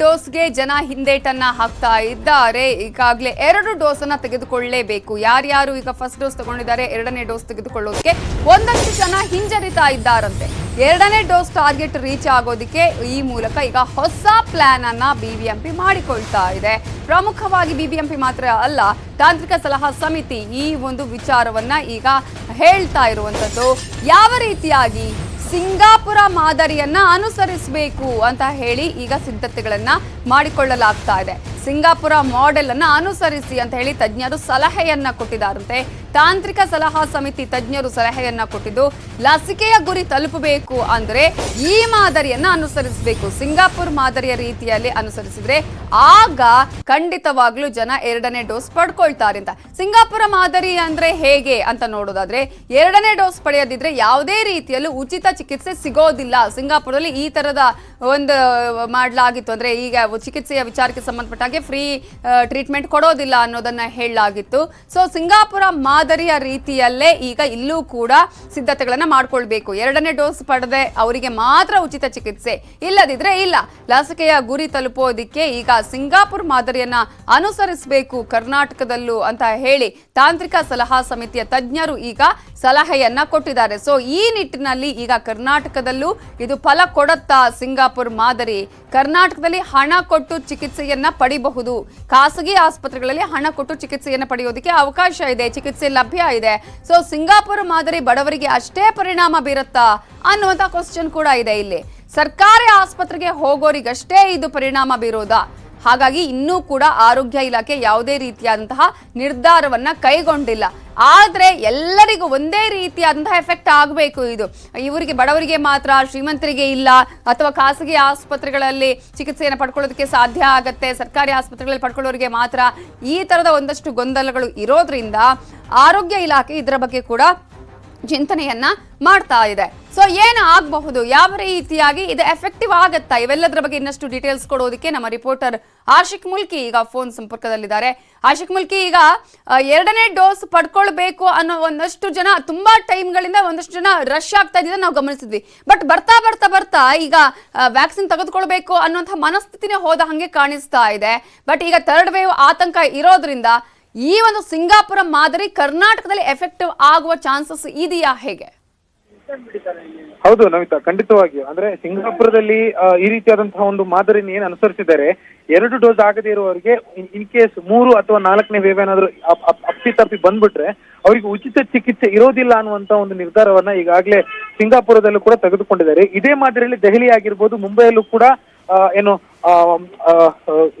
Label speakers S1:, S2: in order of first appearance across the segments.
S1: ಡೋಸ್ಗೆ ಜನ ಹಿಂದೇಟನ್ನ ಹಾಕ್ತಾ ಇದ್ದಾರೆ. ಈಗಾಗಲೇ ಎರಡು ಡೋಸ್ ಅನ್ನ ತೆಗೆದುಕೊಳ್ಳಲೇಬೇಕು ಯಾರ್ಯಾರು ಈಗ ಫಸ್ಟ್ ಡೋಸ್ ತಗೊಂಡಿದ್ದಾರೆ, ಎರಡನೇ ಡೋಸ್ ತೆಗೆದುಕೊಳ್ಳೋದಕ್ಕೆ ಒಂದಷ್ಟು ಜನ ಹಿಂಜರಿತಾ ಇದ್ದಾರಂತೆ. ಎರಡನೇ ಡೋಸ್ ಟಾರ್ಗೆಟ್ ರೀಚ್ ಆಗೋದಕ್ಕೆ ಈ ಮೂಲಕ ಈಗ ಹೊಸ ಪ್ಲಾನ್ ಅನ್ನ ಬಿಬಿಎಂಪಿ ಮಾಡಿಕೊಳ್ತಾ ಇದೆ. ಪ್ರಮುಖವಾಗಿ ಬಿಬಿಎಂಪಿ ಮಾತ್ರ ಅಲ್ಲ, ತಾಂತ್ರಿಕ ಸಲಹಾ ಸಮಿತಿ ಈ ಒಂದು ವಿಚಾರವನ್ನ ಈಗ ಹೇಳ್ತಾ ಇರುವಂತದ್ದು. ಯಾವ ರೀತಿಯಾಗಿ ಸಿಂಗಾಪುರ ಮಾದರಿಯನ್ನ ಅನುಸರಿಸಬೇಕು ಅಂತ ಹೇಳಿ ಈಗ ಸಿದ್ಧತೆಗಳನ್ನ ಮಾಡಿಕೊಳ್ಳಲಾಗ್ತಾ ಇದೆ. ಸಿಂಗಾಪುರ ಮಾಡೆಲ್ ಅನ್ನ ಅನುಸರಿಸಿ ಅಂತ ಹೇಳಿ ತಜ್ಞರು ಸಲಹೆಯನ್ನ ಕೊಟ್ಟಿದ್ದಾರಂತೆ. ತಾಂತ್ರಿಕ ಸಲಹಾ ಸಮಿತಿ ತಜ್ಞರು ಸಲಹೆಯನ್ನ ಕೊಟ್ಟಿದ್ದು, ಲಸಿಕೆಯ ಗುರಿ ತಲುಪಬೇಕು ಅಂದ್ರೆ ಈ ಮಾದರಿಯನ್ನ ಅನುಸರಿಸಬೇಕು. ಸಿಂಗಾಪುರ್ ಮಾದರಿಯ ರೀತಿಯಲ್ಲಿ ಅನುಸರಿಸಿದ್ರೆ ಆಗ ಖಂಡಿತವಾಗ್ಲೂ ಜನ ಎರಡನೇ ಡೋಸ್ ಪಡ್ಕೊಳ್ತಾರೆ ಅಂತ. ಸಿಂಗಾಪುರ ಮಾದರಿ ಅಂದ್ರೆ ಹೇಗೆ ಅಂತ ನೋಡೋದಾದ್ರೆ, ಎರಡನೇ ಡೋಸ್ ಪಡೆಯದಿದ್ರೆ ಯಾವುದೇ ರೀತಿಯಲ್ಲೂ ಉಚಿತ ಚಿಕಿತ್ಸೆ ಸಿಗೋದಿಲ್ಲ. ಸಿಂಗಾಪುರದಲ್ಲಿ ಈ ತರದ ಒಂದು ಮಾಡಲಾಗಿತ್ತು ಅಂದ್ರೆ ಈಗ ಚಿಕಿತ್ಸೆಯ ವಿಚಾರಕ್ಕೆ ಸಂಬಂಧಪಟ್ಟ ಹಾಗೆ ಫ್ರೀ ಟ್ರೀಟ್ಮೆಂಟ್ ಕೊಡೋದಿಲ್ಲ ಅನ್ನೋದನ್ನ ಹೇಳಲಾಗಿತ್ತು. ಸೊ ಸಿಂಗಾಪುರ ಮಾದರಿಯ ರೀತಿಯಲ್ಲೇ ಈಗ ಇಲ್ಲೂ ಕೂಡ ಸಿದ್ಧತೆಗಳನ್ನ ಮಾಡ್ಕೊಳ್ಬೇಕು. ಎರಡನೇ ಡೋಸ್ ಪಡೆದೆ ಅವರಿಗೆ ಮಾತ್ರ ಉಚಿತ ಚಿಕಿತ್ಸೆ ಇಲ್ಲದಿದ್ರೆ ಇಲ್ಲ. ಲಸಿಕೆಯ ಗುರಿ ತಲುಪೋದಿಕ್ಕೆ ಈಗ ಸಿಂಗಾಪುರ್ ಮಾದರಿಯನ್ನ ಅನುಸರಿಸಬೇಕು ಕರ್ನಾಟಕದಲ್ಲೂ ಅಂತ ಹೇಳಿ ತಾಂತ್ರಿಕ ಸಲಹಾ ಸಮಿತಿಯ ತಜ್ಞರು ಈಗ ಸಲಹೆಯನ್ನ ಕೊಟ್ಟಿದ್ದಾರೆ. ಸೊ ಈ ನಿಟ್ಟಿನಲ್ಲಿ ಈಗ ಕರ್ನಾಟಕದಲ್ಲೂ ಇದು ಫಲ ಕೊಡುತ್ತಾ ಸಿಂಗಾಪುರ್ ಮಾದರಿ ಕರ್ನಾಟಕದಲ್ಲಿ ಹಣ ಕೊಟ್ಟು ಚಿಕಿತ್ಸೆಯನ್ನ ಪಡಿಬಹುದು ಖಾಸಗಿ ಆಸ್ಪತ್ರೆಗಳಲ್ಲಿ ಹಣ ಕೊಟ್ಟು ಚಿಕಿತ್ಸೆಯನ್ನು ಪಡೆಯೋದಕ್ಕೆ ಅವಕಾಶ ಇದೆ, ಚಿಕಿತ್ಸೆ ಲಭ್ಯ ಇದೆ. ಸೊ ಸಿಂಗಾಪುರ ಮಾದರಿ ಬಡವರಿಗೆ ಅಷ್ಟೇ ಪರಿಣಾಮ ಬೀರುತ್ತಾ ಅನ್ನುವಂತ ಕ್ವಶನ್ ಕೂಡ ಇದೆ ಇಲ್ಲಿ. ಸರ್ಕಾರಿ ಆಸ್ಪತ್ರೆಗೆ ಹೋಗೋರಿಗಷ್ಟೇ ಇದು ಪರಿಣಾಮ ಬೀರೋದಾ? ಹಾಗಾಗಿ ಇನ್ನೂ ಕೂಡ ಆರೋಗ್ಯ ಇಲಾಖೆ ಯಾವುದೇ ರೀತಿಯಾದಂತಹ ನಿರ್ಧಾರವನ್ನ ಕೈಗೊಂಡಿಲ್ಲ. ಆದ್ರೆ ಎಲ್ಲರಿಗೂ ಒಂದೇ ರೀತಿಯಾದಂತಹ ಎಫೆಕ್ಟ್ ಆಗಬೇಕು ಇದು. ಇವರಿಗೆ ಬಡವರಿಗೆ ಮಾತ್ರ, ಶ್ರೀಮಂತರಿಗೆ ಇಲ್ಲ, ಅಥವಾ ಖಾಸಗಿ ಆಸ್ಪತ್ರೆಗಳಲ್ಲಿ ಚಿಕಿತ್ಸೆಯನ್ನು ಪಡ್ಕೊಳ್ಳೋದಕ್ಕೆ ಸಾಧ್ಯ ಆಗತ್ತೆ, ಸರ್ಕಾರಿ ಆಸ್ಪತ್ರೆಗಳಲ್ಲಿ ಪಡ್ಕೊಳ್ಳೋರಿಗೆ ಮಾತ್ರ ಈ ತರದ ಒಂದಷ್ಟು ಗೊಂದಲಗಳು ಇರೋದ್ರಿಂದ ಆರೋಗ್ಯ ಇಲಾಖೆ ಇದರ ಬಗ್ಗೆ ಕೂಡ ಚಿಂತನೆಯನ್ನ ಮಾಡ್ತಾ ಇದೆ. ಸೊ ಏನು ಆಗಬಹುದು? ಯಾವ ರೀತಿಯಾಗಿ ಇದು ಎಫೆಕ್ಟಿವ್ ಆಗತ್ತಾ? ಇವೆಲ್ಲದರ ಬಗ್ಗೆ ಇನ್ನಷ್ಟು ಡೀಟೇಲ್ಸ್ ಕೊಡೋದಕ್ಕೆ ನಮ್ಮ ರಿಪೋರ್ಟರ್ ಆಶಿಕ್ ಮುಲ್ಕಿ ಈಗ ಫೋನ್ ಸಂಪರ್ಕದಲ್ಲಿದ್ದಾರೆ. ಆಶಿಕ್ ಮುಲ್ಕಿ, ಈಗ ಎರಡನೇ ಡೋಸ್ ಪಡ್ಕೊಳ್ಬೇಕು ಅನ್ನೋ ಒಂದಷ್ಟು ಜನ, ತುಂಬಾ ಟೈಮ್ಗಳಿಂದ ಒಂದಷ್ಟು ಜನ ರಶ್ ಆಗ್ತಾ ಇದ್ದಿದ್ದು ನಾವು ಗಮನಿಸಿದ್ವಿ. ಬಟ್ ಬರ್ತಾ ಬರ್ತಾ ಬರ್ತಾ ಈಗ ವ್ಯಾಕ್ಸಿನ್ ತೆಗೆದುಕೊಳ್ಬೇಕು ಅನ್ನೋಂಥ ಮನಸ್ಥಿತಿನೇ ಹೋದ ಹಾಗೆ ಕಾಣಿಸ್ತಾ ಇದೆ. ಬಟ್ ಈಗ ಥರ್ಡ್ ವೇವ್ ಆತಂಕ ಇರೋದ್ರಿಂದ ಈ ಒಂದು ಸಿಂಗಾಪುರ ಮಾದರಿ ಕರ್ನಾಟಕದಲ್ಲಿ ಎಫೆಕ್ಟಿವ್ ಆಗುವ ಚಾನ್ಸಸ್ ಇದೆಯಾ ಹೇಗೆ?
S2: ಹೌದು ನಮಿತಾ ಖಂಡಿತವಾಗಿಯೂ ಅಂದ್ರೆ ಸಿಂಗಾಪುರದಲ್ಲಿ ಈ ರೀತಿಯಾದಂತಹ ಒಂದು ಮಾದರಿನ ಏನ್ ಅನುಸರಿಸಿದ್ದಾರೆ ಎರಡು ಡೋಸ್ ಆಗದೇ ಇರುವವರಿಗೆ ಇನ್ ಕೇಸ್ ಮೂರು ಅಥವಾ ನಾಲ್ಕನೇ ವೇವ್ ಏನಾದ್ರು ಅಪ್ಪಿ ತಪ್ಪಿ ಅಪ್ಪಿತಪ್ಪಿ ಬಂದ್ಬಿಟ್ರೆ ಅವರಿಗೆ ಉಚಿತ ಚಿಕಿತ್ಸೆ ಇರೋದಿಲ್ಲ ಅನ್ನುವಂತ ಒಂದು ನಿರ್ಧಾರವನ್ನ ಈಗಾಗಲೇ ಸಿಂಗಾಪುರದಲ್ಲೂ ಕೂಡ ತೆಗೆದುಕೊಂಡಿದ್ದಾರೆ. ಇದೇ ಮಾದರಿಯಲ್ಲಿ ದೆಹಲಿ ಆಗಿರ್ಬೋದು ಮುಂಬೈಯಲ್ಲೂ ಕೂಡ ಏನು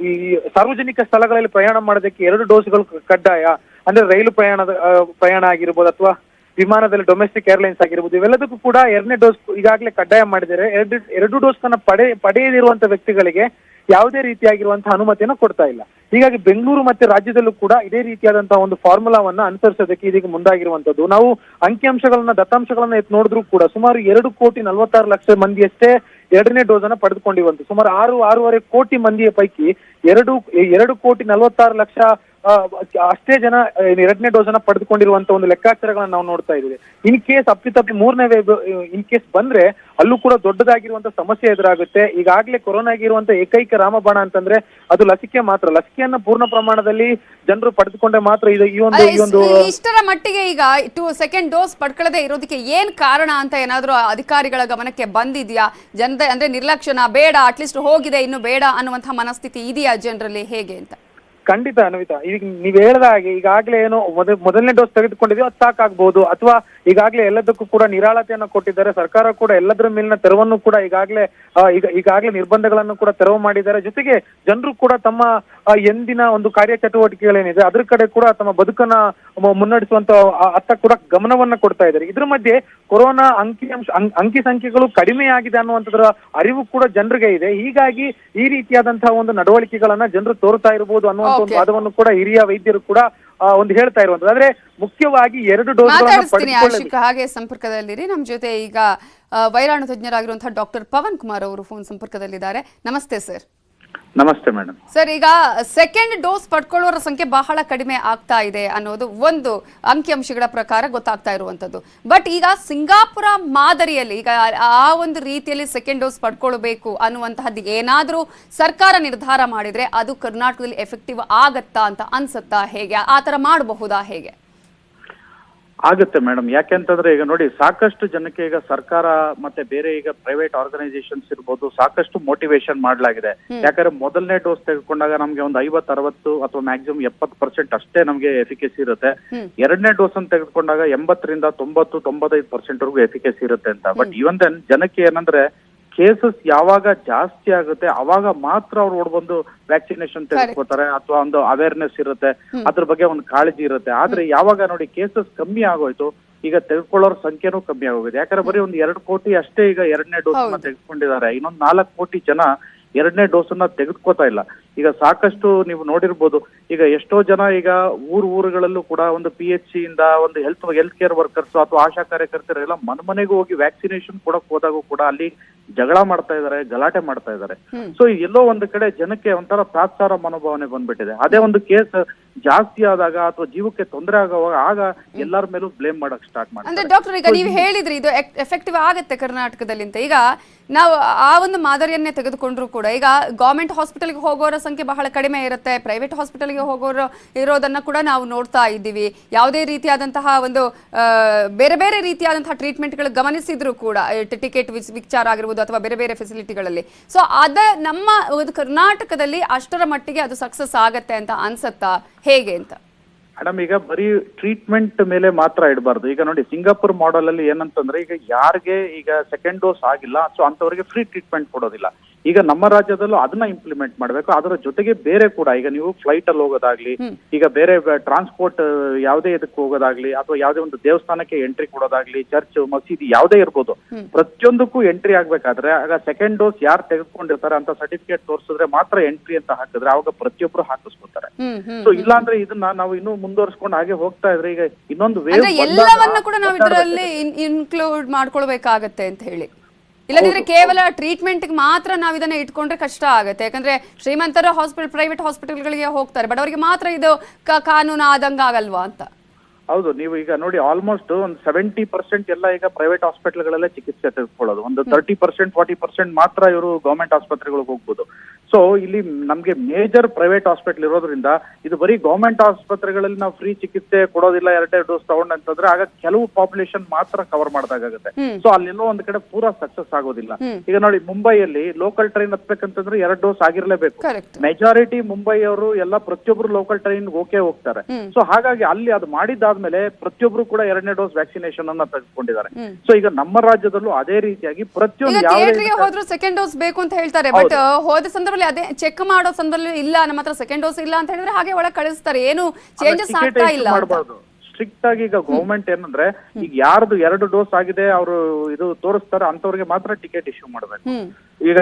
S2: ಈ ಸಾರ್ವಜನಿಕ ಸ್ಥಳಗಳಲ್ಲಿ ಪ್ರಯಾಣ ಮಾಡೋದಕ್ಕೆ ಎರಡು ಡೋಸ್ಗಳು ಕಡ್ಡಾಯ. ಅಂದ್ರೆ ರೈಲು ಪ್ರಯಾಣದ ಪ್ರಯಾಣ ಆಗಿರ್ಬೋದು ಅಥವಾ ವಿಮಾನದಲ್ಲಿ ಡೊಮೆಸ್ಟಿಕ್ ಏರ್ಲೈನ್ಸ್ ಆಗಿರ್ಬೋದು, ಇವೆಲ್ಲದಕ್ಕೂ ಕೂಡ ಎರಡನೇ ಡೋಸ್ ಈಗಾಗಲೇ ಕಡ್ಡಾಯ ಮಾಡಿದ್ದಾರೆ. ಎರಡು ಎರಡು ಡೋಸ್ ಅನ್ನ ಪಡೆ, ಪಡೆಯದಿರುವಂತ ವ್ಯಕ್ತಿಗಳಿಗೆ ಯಾವುದೇ ರೀತಿಯಾಗಿರುವಂತಹ ಅನುಮತಿಯನ್ನು ಕೊಡ್ತಾ ಇಲ್ಲ. ಹೀಗಾಗಿ ಬೆಂಗಳೂರು ಮತ್ತೆ ರಾಜ್ಯದಲ್ಲೂ ಕೂಡ ಇದೇ ರೀತಿಯಾದಂತಹ ಒಂದು ಫಾರ್ಮುಲಾವನ್ನ ಅನುಸರಿಸೋದಕ್ಕೆ ಇದೀಗ ಮುಂದಾಗಿರುವಂತದ್ದು. ನಾವು ಅಂಕಿಅಂಶಗಳನ್ನ, ದತ್ತಾಂಶಗಳನ್ನ ನೋಡಿದ್ರು ಕೂಡ ಸುಮಾರು ಎರಡು ಕೋಟಿ ನಲವತ್ತಾರು ಲಕ್ಷ ಮಂದಿಯಷ್ಟೇ ಎರಡನೇ ಡೋಸ್ ಅನ್ನ ಪಡೆದುಕೊಂಡಿವಂತೆ ಸುಮಾರು ಆರು, ಆರೂವರೆ ಕೋಟಿ ಮಂದಿಯ ಪೈಕಿ ಎರಡು ಎರಡು ಕೋಟಿ ನಲವತ್ತಾರು ಲಕ್ಷ ಅಷ್ಟೇ ಜನ ಎರಡನೇ ಡೋಸ್ ಅನ್ನ ಪಡೆದುಕೊಂಡಿರುವಂತ ಒಂದು ಲೆಕ್ಕಾಚಾರಗಳನ್ನ ನಾವು ನೋಡ್ತಾ ಇದ್ದೀವಿ. ಇನ್ ಕೇಸ್ ಅಪ್ಪಿತಪ್ಪಿ ಮೂರನೇ ವೇವ್ ಇನ್ ಕೇಸ್ ಬಂದ್ರೆ ಅಲ್ಲೂ ಕೂಡ ದೊಡ್ಡದಾಗಿರುವಂತ ಸಮಸ್ಯೆ ಎದುರಾಗುತ್ತೆ. ಈಗಾಗಲೇ ಕೊರೋನಾ ಆಗಿರುವಂತ ಏಕೈಕ ರಾಮಬಾಣ ಅಂತಂದ್ರೆ ಅದು ಲಸಿಕೆ ಮಾತ್ರ. ಲಸಿಕೆಯನ್ನ ಪೂರ್ಣ ಪ್ರಮಾಣದಲ್ಲಿ ಜನರು ಪಡೆದುಕೊಂಡ್ರೆ ಮಾತ್ರ ಇದು ಈ ಒಂದು ಈ ಒಂದು
S1: ಇಷ್ಟರ ಮಟ್ಟಿಗೆ ಈಗ ಟು ಸೆಕೆಂಡ್ ಡೋಸ್ ಪಡ್ಕೊಳ್ಳದೆ ಇರೋದಕ್ಕೆ ಏನ್ ಕಾರಣ ಅಂತ ಏನಾದ್ರೂ ಅಧಿಕಾರಿಗಳ ಗಮನಕ್ಕೆ ಬಂದಿದ್ಯಾ? ಜನ ಅಂದ್ರೆ ನಿರ್ಲಕ್ಷ್ಯನ ಬೇಡ ಅಟ್ಲೀಸ್ಟ್ ಹೋಗಿದೆ, ಇನ್ನು ಬೇಡ ಅನ್ನುವಂತಹ ಮನಸ್ಥಿತಿ ಇದೆಯಾ ಜನರಲ್ಲಿ? ಹೇಗೆ ಅಂತ?
S2: ಖಂಡಿತ ಅನ್ವಿತಾ, ಈಗ ನೀವ್ ಹೇಳ್ದ ಹಾಗೆ ಈಗಾಗಲೇ ಏನು ಮೊದ, ಮೊದಲನೇ ಡೋಸ್ ತೆಗೆದುಕೊಂಡಿದೀವಿ ಅದು ಸಾಕಾಗ್ಬಹುದು ಅಥವಾ ಈಗಾಗಲೇ ಎಲ್ಲದಕ್ಕೂ ಕೂಡ ನಿರಾಳತೆಯನ್ನು ಕೊಟ್ಟಿದ್ದಾರೆ, ಸರ್ಕಾರ ಕೂಡ ಎಲ್ಲದರ ಮೇಲಿನ ತೆರವನ್ನು ಕೂಡ ಈಗಾಗಲೇ ಈಗ, ಈಗಾಗಲೇ ನಿರ್ಬಂಧಗಳನ್ನು ಕೂಡ ತೆರವು ಮಾಡಿದ್ದಾರೆ. ಜೊತೆಗೆ ಜನರು ಕೂಡ ತಮ್ಮ ಎಂದಿನ ಒಂದು ಕಾರ್ಯ ಚಟುವಟಿಕೆಗಳೇನಿದೆ ಅದ್ರ ಕಡೆ ಕೂಡ ತಮ್ಮ ಬದುಕನ್ನ ಮುನ್ನಡೆಸುವಂತ ಅತ್ತ ಕೂಡ ಗಮನವನ್ನ ಕೊಡ್ತಾ ಇದ್ದಾರೆ. ಇದ್ರ ಮಧ್ಯೆ ಕೊರೋನಾ ಅಂಕಿ ಅಂಶ, ಅಂಕಿ ಸಂಖ್ಯೆಗಳು ಕಡಿಮೆ ಆಗಿದೆ ಅನ್ನುವಂಥದ್ರ ಅರಿವು ಕೂಡ ಜನರಿಗೆ ಇದೆ. ಹೀಗಾಗಿ ಈ ರೀತಿಯಾದಂತಹ ಒಂದು ನಡವಳಿಕೆಗಳನ್ನ ಜನರು ತೋರ್ತಾ ಇರಬಹುದು ಅನ್ನುವಂಥ ಒಂದು. ವಾದವನ್ನು ಕೂಡ ಹಿರಿಯ ವೈದ್ಯರು ಕೂಡ ಒಂದು ಹೇಳ್ತಾ ಇರುವಂತದ್ದು ಆದ್ರೆ ಮುಖ್ಯವಾಗಿ ಎರಡು ಡೋಸ್
S1: ಹಾಗೆ ಸಂಪರ್ಕದಲ್ಲಿರಿ. ನಮ್ಮ ಜೊತೆ ಈಗ ವೈರಾಣು ತಜ್ಞರಾಗಿರುವಂತಹ ಡಾಕ್ಟರ್ ಪವನ್ ಕುಮಾರ್ ಅವರು ಫೋನ್ ಸಂಪರ್ಕದಲ್ಲಿದ್ದಾರೆ. ನಮಸ್ತೆ ಸರ್.
S3: ನಮಸ್ತೆ ಮೇಡಮ್.
S1: ಸರ್, ಈಗ ಸೆಕೆಂಡ್ ಡೋಸ್ ಪಡ್ಕೊಳ್ಳೋರ ಸಂಖ್ಯೆ ಬಹಳ ಕಡಿಮೆ ಆಗ್ತಾ ಇದೆ ಅನ್ನೋದು ಒಂದು ಅಂಕಿಅಂಶಗಳ ಪ್ರಕಾರ ಗೊತ್ತಾಗ್ತಾ ಇರುವಂತದ್ದು ಬಟ್ ಈಗ ಸಿಂಗಾಪುರ ಮಾದರಿಯಲ್ಲಿ ಈಗ ಆ ಒಂದು ರೀತಿಯಲ್ಲಿ ಸೆಕೆಂಡ್ ಡೋಸ್ ಪಡ್ಕೊಳ್ಬೇಕು ಅನ್ನುವಂತಹದ್ದು ಏನಾದರೂ ಸರ್ಕಾರ ನಿರ್ಧಾರ ಮಾಡಿದ್ರೆ ಅದು ಕರ್ನಾಟಕದಲ್ಲಿ ಎಫೆಕ್ಟಿವ್ ಆಗತ್ತಾ ಅಂತ ಅನ್ಸುತ್ತಾ ಹೇಗೆ? ಆ ತರ ಮಾಡಬಹುದಾ ಹೇಗೆ?
S3: ಆಗುತ್ತೆ ಮೇಡಮ್. ಯಾಕೆಂತಂದ್ರೆ ಈಗ ನೋಡಿ ಸಾಕಷ್ಟು ಜನಕ್ಕೆ ಈಗ ಸರ್ಕಾರ ಮತ್ತೆ ಬೇರೆ ಈಗ ಪ್ರೈವೇಟ್ ಆರ್ಗನೈಸೇಷನ್ಸ್ ಇರ್ಬೋದು ಸಾಕಷ್ಟು ಮೋಟಿವೇಶನ್ ಮಾಡಲಾಗಿದೆ. ಯಾಕಂದ್ರೆ ಮೊದಲನೇ ಡೋಸ್ ತೆಗೆದುಕೊಂಡಾಗ ನಮ್ಗೆ ಒಂದು ಐವತ್ತು ಅರವತ್ತು ಅಥವಾ ಮ್ಯಾಕ್ಸಿಮಮ್ ಎಪ್ಪತ್ತು ಪರ್ಸೆಂಟ್ ಅಷ್ಟೇ ನಮ್ಗೆ ಎಫಿಕೆಸಿ ಇರುತ್ತೆ. ಎರಡನೇ ಡೋಸ್ ಅನ್ನು ತೆಗೆದುಕೊಂಡಾಗ ಎಂಬತ್ತರಿಂದ ತೊಂಬತ್ತು ತೊಂಬತ್ತೈದು ಪರ್ಸೆಂಟ್ ವರೆಗೂ ಎಫಿಕೆಸಿ ಇರುತ್ತೆ ಅಂತ. ಬಟ್ ಇವನ್ ದೆನ್ ಜನಕ್ಕೆ ಏನಂದ್ರೆ ಕೇಸಸ್ ಯಾವಾಗ ಜಾಸ್ತಿ ಆಗುತ್ತೆ ಅವಾಗ ಮಾತ್ರ ಅವ್ರು ಓಡ್ಬಂದು ವ್ಯಾಕ್ಸಿನೇಷನ್ ತೆಗೆದುಕೊಳ್ತಾರೆ ಅಥವಾ ಒಂದು ಅವೇರ್ನೆಸ್ ಇರುತ್ತೆ ಅದ್ರ ಬಗ್ಗೆ ಒಂದು ಕಾಳಜಿ ಇರುತ್ತೆ. ಆದ್ರೆ ಯಾವಾಗ ನೋಡಿ ಕೇಸಸ್ ಕಮ್ಮಿ ಆಗೋಯ್ತು ಈಗ ತೆಗೆದುಕೊಳ್ಳೋರ್ ಸಂಖ್ಯೆನೂ ಕಮ್ಮಿ ಆಗೋಗಿದೆ. ಯಾಕಂದ್ರೆ ಬರೀ ಒಂದು ಎರಡು ಕೋಟಿ ಅಷ್ಟೇ ಈಗ ಎರಡನೇ ಡೋಸ್ ತೆಗೆದುಕೊಂಡಿದ್ದಾರೆ. ಇನ್ನೊಂದು ನಾಲ್ಕು ಕೋಟಿ ಜನ ಎರಡನೇ ಡೋಸ್ ಅನ್ನ ತೆಗೆದುಕೋತಾ ಇಲ್ಲ. ಈಗ ಸಾಕಷ್ಟು ನೀವು ನೋಡಿರ್ಬೋದು ಈಗ ಎಷ್ಟೋ ಜನ ಈಗ ಊರು ಊರುಗಳಲ್ಲೂ ಕೂಡ ಒಂದು ಪಿ ಎಚ್ ಸಿ ಇಂದ ಒಂದು ಹೆಲ್ತ್ ಹೆಲ್ತ್ ಕೇರ್ ವರ್ಕರ್ಸ್ ಅಥವಾ ಆಶಾ ಕಾರ್ಯಕರ್ತರು ಎಲ್ಲ ಮನೆ ಮನೆಗೂ ಹೋಗಿ ವ್ಯಾಕ್ಸಿನೇಷನ್ ಕೊಡಕ್ ಹೋದಾಗೂ ಕೂಡ ಅಲ್ಲಿ ಜಗಳ ಮಾಡ್ತಾ ಇದಾರೆ ಗಲಾಟೆ ಮಾಡ್ತಾ ಇದ್ದಾರೆ ಸೊ ಎಲ್ಲೋ ಒಂದು ಕಡೆ ಜನಕ್ಕೆ ಒಂಥರ ತಾತ್ಸಾರ ಮನೋಭಾವನೆ ಬಂದ್ಬಿಟ್ಟಿದೆ. ಅದೇ ಒಂದು ಕೇಸ್ ಜಾಸ್ತಿ ಆದಾಗ ಅಥವಾ ಜೀವಕ್ಕೆ ತೊಂದರೆ ಆಗುವಾಗ ಆಗ ಎಲ್ಲರ ಮೇಲೂ ಬ್ಲೇಮ್ ಮಾಡಕ್ ಸ್ಟಾರ್ಟ್
S1: ಅಂದ್ರೆ
S3: ಮಾಡ್ತಾರೆ
S1: ಡಾಕ್ಟರ್ ಈಗ ನೀವು ಹೇಳಿದ್ರಿ ಇದು ಎಫೆಕ್ಟಿವ್ ಆಗತ್ತೆ ಕರ್ನಾಟಕದಲ್ಲಿ ಅಂತ. ಈಗ ನಾವು ಆ ಒಂದು ಮಾದರಿಯನ್ನೇ ತೆಗೆದುಕೊಂಡ್ರು ಕೂಡ. ಈಗ ಗೌರ್ಮೆಂಟ್ ಹಾಸ್ಪಿಟಲ್ಗೆ ಹೋಗೋರ ಸಂಖ್ಯೆ ಬಹಳ ಕಡಿಮೆ ಇರುತ್ತೆ. ಪ್ರೈವೇಟ್ ಹಾಸ್ಪಿಟಲ್ಗೆ ಹೋಗೋರು ಇರೋದನ್ನ ಕೂಡ ನಾವು ನೋಡ್ತಾ ಇದ್ದೀವಿ. ಯಾವುದೇ ರೀತಿಯಾದಂತಹ ಒಂದು ಆ, ಬೇರೆ ಬೇರೆ ರೀತಿಯಾದಂತಹ ಟ್ರೀಟ್ಮೆಂಟ್ಗಳು ಗಮನಿಸಿದ್ರು ಕೂಡ ಟಿಕೆಟ್ ವಿಚಾರ ಆಗಿರ್ಬೋದು ಅಥವಾ ಬೇರೆ ಬೇರೆ ಫೆಸಿಲಿಟಿಗಳಲ್ಲಿ ಸೊ ಅದ ನಮ್ಮ ಒಂದು ಕರ್ನಾಟಕದಲ್ಲಿ ಅಷ್ಟರ ಮಟ್ಟಿಗೆ ಅದು ಸಕ್ಸಸ್ ಆಗತ್ತೆ ಅಂತ ಅನ್ಸತ್ತಾ? ಹೇಗೆ ಅಂತ?
S3: ಮೇಡಮ್, ಈಗ ಬರೀ ಟ್ರೀಟ್ಮೆಂಟ್ ಮೇಲೆ ಮಾತ್ರ ಇಡಬಾರ್ದು. ಈಗ ನೋಡಿ, ಸಿಂಗಾಪುರ್ ಮಾಡೆಲ್ ಅಲ್ಲಿ ಏನಂತಂದ್ರೆ, ಈಗ ಯಾರಿಗೆ ಈಗ ಸೆಕೆಂಡ್ ಡೋಸ್ ಆಗಿಲ್ಲ ಸೊ ಅಂತವರಿಗೆ ಫ್ರೀ ಟ್ರೀಟ್ಮೆಂಟ್ ಕೊಡೋದಿಲ್ಲ. ಈಗ ನಮ್ಮ ರಾಜ್ಯದಲ್ಲೂ ಅದನ್ನ ಇಂಪ್ಲಿಮೆಂಟ್ ಮಾಡಬೇಕು. ಅದರ ಜೊತೆಗೆ ಬೇರೆ ಕೂಡ ಈಗ ನೀವು ಫ್ಲೈಟ್ ಅಲ್ಲಿ ಹೋಗೋದಾಗ್ಲಿ ಈಗ ಬೇರೆ ಟ್ರಾನ್ಸ್ಪೋರ್ಟ್ ಯಾವುದೇ ಇದಕ್ಕೆ ಹೋಗೋದಾಗ್ಲಿ ಅಥವಾ ಯಾವುದೇ ಒಂದು ದೇವಸ್ಥಾನಕ್ಕೆ ಎಂಟ್ರಿ ಕೊಡೋದಾಗ್ಲಿ ಚರ್ಚ್ ಮಸೀದಿ ಯಾವುದೇ ಇರ್ಬೋದು. ಪ್ರತಿಯೊಂದಕ್ಕೂ ಎಂಟ್ರಿ ಆಗ್ಬೇಕಾದ್ರೆ ಆಗ ಸೆಕೆಂಡ್ ಡೋಸ್ ಯಾರು ತೆಗೆದುಕೊಂಡಿರ್ತಾರೆ ಅಂತ ಸರ್ಟಿಫಿಕೇಟ್ ತೋರಿಸಿದ್ರೆ ಮಾತ್ರ ಎಂಟ್ರಿ ಅಂತ ಹಾಕಿದ್ರೆ ಅವಾಗ ಪ್ರತಿಯೊಬ್ರು ಹಾಕಿಸ್ಕೊತಾರೆ. ಸೊ ಇಲ್ಲಾಂದ್ರೆ ಇದನ್ನ ನಾವು ಇನ್ನೂ ಮುಂದುವರ್ಸ್ಕೊಂಡು ಹಾಗೆ ಹೋಗ್ತಾ ಇದ್ರೆ ಈಗ ಇನ್ನೊಂದು ವೇವ್
S1: ಎಲ್ಲವನ್ನ ಕೂಡ ನಾವು ಇದರಲ್ಲಿ ಇನ್ಕ್ಲೂಡ್ ಮಾಡ್ಕೊಳ್ಬೇಕಾಗತ್ತೆ ಅಂತ ಹೇಳಿ. ಇಲ್ಲದಿದ್ರೆ ಕೇವಲ ಟ್ರೀಟ್ಮೆಂಟ್ ಮಾತ್ರ ನಾವು ಇದನ್ನ ಇಟ್ಕೊಂಡ್ರೆ ಕಷ್ಟ ಆಗುತ್ತೆ. ಯಾಕಂದ್ರೆ ಶ್ರೀಮಂತರ ಹಾಸ್ಪಿಟಲ್ ಪ್ರೈವೇಟ್ ಹಾಸ್ಪಿಟಲ್ಗಳಿಗೆ ಹೋಗ್ತಾರೆ ಬಟ್ ಅವರಿಗೆ ಮಾತ್ರ ಇದು ಕಾನೂನು ಆದಂಗ ಆಗಲ್ವಾ ಅಂತ.
S3: ಹೌದು ನೀವು ಈಗ ನೋಡಿ ಆಲ್ಮೋಸ್ಟ್ ಒಂದು ಸೆವೆಂಟಿ ಪರ್ಸೆಂಟ್ ಎಲ್ಲ ಈಗ ಪ್ರೈವೇಟ್ ಹಾಸ್ಪಿಟಲ್ಗಳಲ್ಲೇ ಚಿಕಿತ್ಸೆ ತೆಗೆದುಕೊಳ್ಳೋದು. ಒಂದು ತರ್ಟಿ ಪರ್ಸೆಂಟ್ ಫಾರ್ಟಿ ಪರ್ಸೆಂಟ್ ಮಾತ್ರ ಇವರು ಗೌರ್ಮೆಂಟ್ ಆಸ್ಪತ್ರೆಗಳಿಗೆ ಹೋಗ್ಬೋದು. ಸೊ ಇಲ್ಲಿ ನಮಗೆ ಮೇಜರ್ ಪ್ರೈವೇಟ್ ಹಾಸ್ಪಿಟಲ್ ಇರೋದ್ರಿಂದ ಇದು ಬರೀ ಗೌರ್ಮೆಂಟ್ ಆಸ್ಪತ್ರೆಗಳಲ್ಲಿ ನಾವು ಫ್ರೀ ಚಿಕಿತ್ಸೆ ಕೊಡೋದಿಲ್ಲ ಎರಡೆರಡು ಡೋಸ್ ತಗೊಂಡಂತಂದ್ರೆ ಆಗ ಕೆಲವು ಪಾಪ್ಯುಲೇಷನ್ ಮಾತ್ರ ಕವರ್ ಮಾಡಿದಾಗುತ್ತೆ ಸೊ ಅಲ್ಲೆಲ್ಲೋ ಒಂದ್ ಕಡೆ ಪೂರಾ ಸಕ್ಸಸ್ ಆಗೋದಿಲ್ಲ. ಈಗ ನೋಡಿ ಮುಂಬೈಯಲ್ಲಿ ಲೋಕಲ್ ಟ್ರೈನ್ ಹತ್ಬೇಕಂತಂದ್ರೆ ಎರಡ್ ಡೋಸ್ ಆಗಿರ್ಲೇಬೇಕು. ಮೆಜಾರಿಟಿ ಮುಂಬೈ ಮುಂಬೈಯವರು ಎಲ್ಲ ಪ್ರತಿಯೊಬ್ರು ಲೋಕಲ್ ಟ್ರೈನ್ ಓಕೆ ಹೋಗ್ತಾರೆ. ಸೊ ಹಾಗಾಗಿ ಅಲ್ಲಿ ಅದು ಮಾಡಿದ್ದಾದ್ಮೇಲೆ ಪ್ರತಿಯೊಬ್ರು ಕೂಡ ಎರಡನೇ ಡೋಸ್ ವ್ಯಾಕ್ಸಿನೇಷನ್ ಅನ್ನ ತೆಗೆದುಕೊಂಡಿದ್ದಾರೆ. ಸೊ ಈಗ ನಮ್ಮ ರಾಜ್ಯದಲ್ಲೂ ಅದೇ ರೀತಿಯಾಗಿ ಪ್ರತಿಯೊಂದು
S1: ಹೋದ್ರು ಸೆಕೆಂಡ್ ಡೋಸ್ ಬೇಕು ಅಂತ ಹೇಳ್ತಾರೆ ಬಟ್ ಹೋದ. ಸಂದರ್ಭದಲ್ಲಿ ಅದೇ ಚೆಕ್ ಮಾಡೋ ಸಂದರ್ಭದಲ್ಲಿ ಇಲ್ಲ ನಮ್ಮ ಹತ್ರ ಸೆಕೆಂಡ್ ಡೋಸ್ ಇಲ್ಲ ಅಂತ ಹೇಳಿದ್ರೆ ಹಾಗೆ ಒಳಗೆ ಕಳಿಸ್ತಾರೆ. ಏನು ಚೇಂಜಸ್ ಆಗ್ತಾ ಇಲ್ಲ.
S3: ಮಾಡಬಾರ್ದು? ಸ್ಟ್ರಿಕ್ಟ್ ಆಗಿ ಈಗ ಗೌರ್ಮೆಂಟ್ ಏನಂದ್ರೆ ಈಗ ಯಾರ್ದು ಎರಡು ಡೋಸ್ ಆಗಿದೆ ಅವರು ಇದು ತೋರಿಸ್ತಾರೆ ಅಂತವ್ರಿಗೆ ಮಾತ್ರ ಟಿಕೆಟ್ ಇಶ್ಯೂ ಮಾಡ್ಬೇಕು. ಈಗ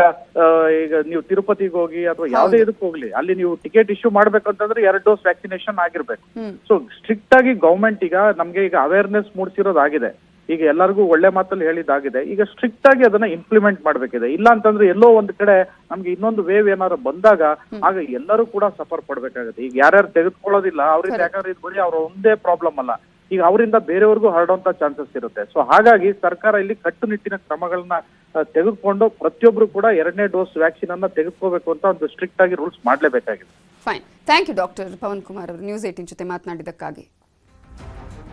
S3: ಈಗ ನೀವು ತಿರುಪತಿಗೆ ಹೋಗಿ ಅಥವಾ ಯಾವುದೇ ಇದಕ್ಕೆ ಹೋಗ್ಲಿ ಅಲ್ಲಿ ನೀವು ಟಿಕೆಟ್ ಇಶ್ಯೂ ಮಾಡ್ಬೇಕಂತಂದ್ರೆ ಎರಡು ಡೋಸ್ ವ್ಯಾಕ್ಸಿನೇಷನ್ ಆಗಿರ್ಬೇಕು. ಸೊ ಸ್ಟ್ರಿಕ್ಟ್ ಆಗಿ ಗೌರ್ಮೆಂಟ್ ಈಗ ನಮ್ಗೆ ಈಗ ಅವೇರ್ನೆಸ್ ಮೂಡಿಸಿರೋದಾಗಿದೆ. ಈಗ ಎಲ್ಲರಿಗೂ ಒಳ್ಳೆ ಮಾತಲ್ಲಿ ಹೇಳಿದಾಗಿದೆ ಈಗ ಸ್ಟ್ರಿಕ್ಟ್ ಆಗಿ ಅದನ್ನ ಇಂಪ್ಲಿಮೆಂಟ್ ಮಾಡ್ಬೇಕಿದೆ. ಇಲ್ಲ ಅಂತಂದ್ರೆ ಎಲ್ಲೋ ಒಂದ್ ಕಡೆ ನಮ್ಗೆ ಇನ್ನೊಂದು ವೇವ್ ಏನಾದ್ರು ಬಂದಾಗ ಆಗ ಎಲ್ಲರೂ ಕೂಡ ಸಫರ್ ಪಡ್ಬೇಕಾಗುತ್ತೆ. ಈಗ ಯಾರ್ಯಾರು ತೆಗೆದುಕೊಳ್ಳೋದಿಲ್ಲ ಅವ್ರಿಂದ ಯಾಕಂದ್ರೆ ಇದು ಬರೀ ಅವ್ರ ಒಂದೇ ಪ್ರಾಬ್ಲಮ್ ಅಲ್ಲ. ಈಗ ಅವರಿಂದ ಬೇರೆಯವ್ರಿಗೂ ಹರಡುವಂತ ಚಾನ್ಸಸ್ ಇರುತ್ತೆ. ಸೊ ಹಾಗಾಗಿ ಸರ್ಕಾರ ಇಲ್ಲಿ ಕಟ್ಟುನಿಟ್ಟಿನ ಕ್ರಮಗಳನ್ನ ತೆಗೆದುಕೊಂಡು ಪ್ರತಿಯೊಬ್ರು ಕೂಡ ಎರಡನೇ ಡೋಸ್ ವ್ಯಾಕ್ಸಿನ್ ಅನ್ನ ತೆಗೆದುಕೋಬೇಕು ಅಂತ ಒಂದು ಸ್ಟ್ರಿಕ್ಟ್ ಆಗಿ rules ಮಾಡಲೇಬೇಕಾಗಿದೆ.
S1: Fine thank you doctor Pavan Kumar ಅವರು. ನ್ಯೂಸ್ ಏಟಿನ್ ಜೊತೆ ಮಾತನಾಡಿದ್ದಕ್ಕಾಗಿ.